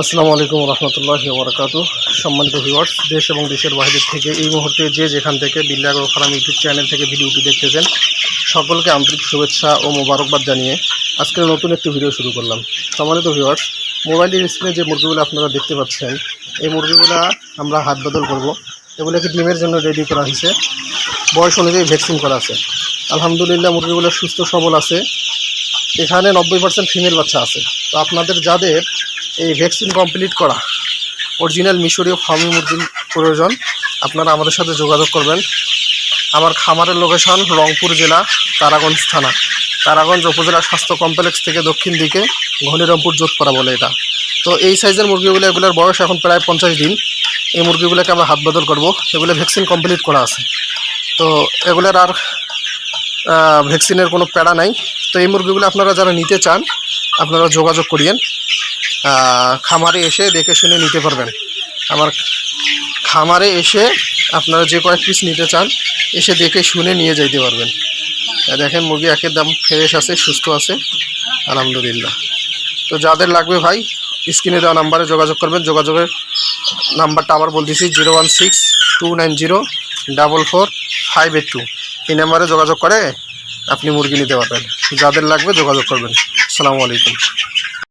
আসসালামু আলাইকুম রহমতুল্লাহ বরকাত সম্মানিত ভিউয়ার্স দেশ এবং দেশের বাইরে থেকে এই মুহূর্তে যে যেখান থেকে বিল্লাগর ফার্ম ইউটিউব চ্যানেল থেকে ভিডিওটি দেখতেছেন, সকলকে আন্তরিক শুভেচ্ছা ও মোবারকবাদ জানিয়ে আজকে নতুন একটি ভিডিও শুরু করলাম। সম্মানিত ভিউয়ার্স মোবাইলের স্ক্রিনে যে মুরগিগুলো আপনারা দেখতে পাচ্ছেন, এই মুরগিগুলো আমরা হাত বদল করব। এগুলোকে ডিমের জন্য রেডি করা হয়েছে। বয়স অনুযায়ী ভ্যাকসিন করা আছে। আলহামদুলিল্লাহ, মুরগিগুলো সুস্থ সবল আছে। এখানে নব্বই পার্সেন্ট ফিমেল বাচ্চা আছে। তো আপনাদের যাদের এই ভ্যাকসিন কমপ্লিট করা। অরিজিনাল মিশরীয় ফার্মি মুরগির প্রয়োজন। আপনারা আমাদের সাথে যোগাযোগ করবেন। আমার খামারের লোকেশন রংপুর জেলা, তারাগঞ্জ থানা। তারাগঞ্জ উপজেলা স্বাস্থ্য কমপ্লেক্স থেকে দক্ষিণ দিকে, ঘনিরামপুর যোধপাড়া বলে এটা। তো এই সাইজের মুরগিগুলো, এগুলোর বয়স এখন প্রায় পঞ্চাশ দিন। এই মুরগিগুলোকে আমরা হাত বদল করব। এগুলো ভ্যাকসিন কমপ্লিট করা আছে। তো এগুলোর আর ভ্যাকসিনের কোনো প্যাড়া নাই। তো এই মুরগিগুলো আপনারা যারা নিতে চান, আপনারা যোগাযোগ করিয়েন। খামারে এসে দেখে শুনে নিতে পারবেন। আমার খামারে এসে আপনারা যে কয়েক পিস নিতে চান, এসে দেখে শুনে নিয়ে যাইতে পারবেন। দেখেন মুরগি একের দাম ফ্রেশ আছে, সুস্থ আছে, আলহামদুলিল্লাহ। তো যাদের লাগবে ভাই স্ক্রিনে দেওয়া নাম্বারে যোগাযোগ করবেন। যোগাযোগের নাম্বারটা আবার বলতেছি zero one six two nine zero double four five eight two এই নাম্বারে যোগাযোগ করে আপনি মুরগি নিতে পারবেন। যাদের লাগবে যোগাযোগ করবেন। আসসালামু আলাইকুম।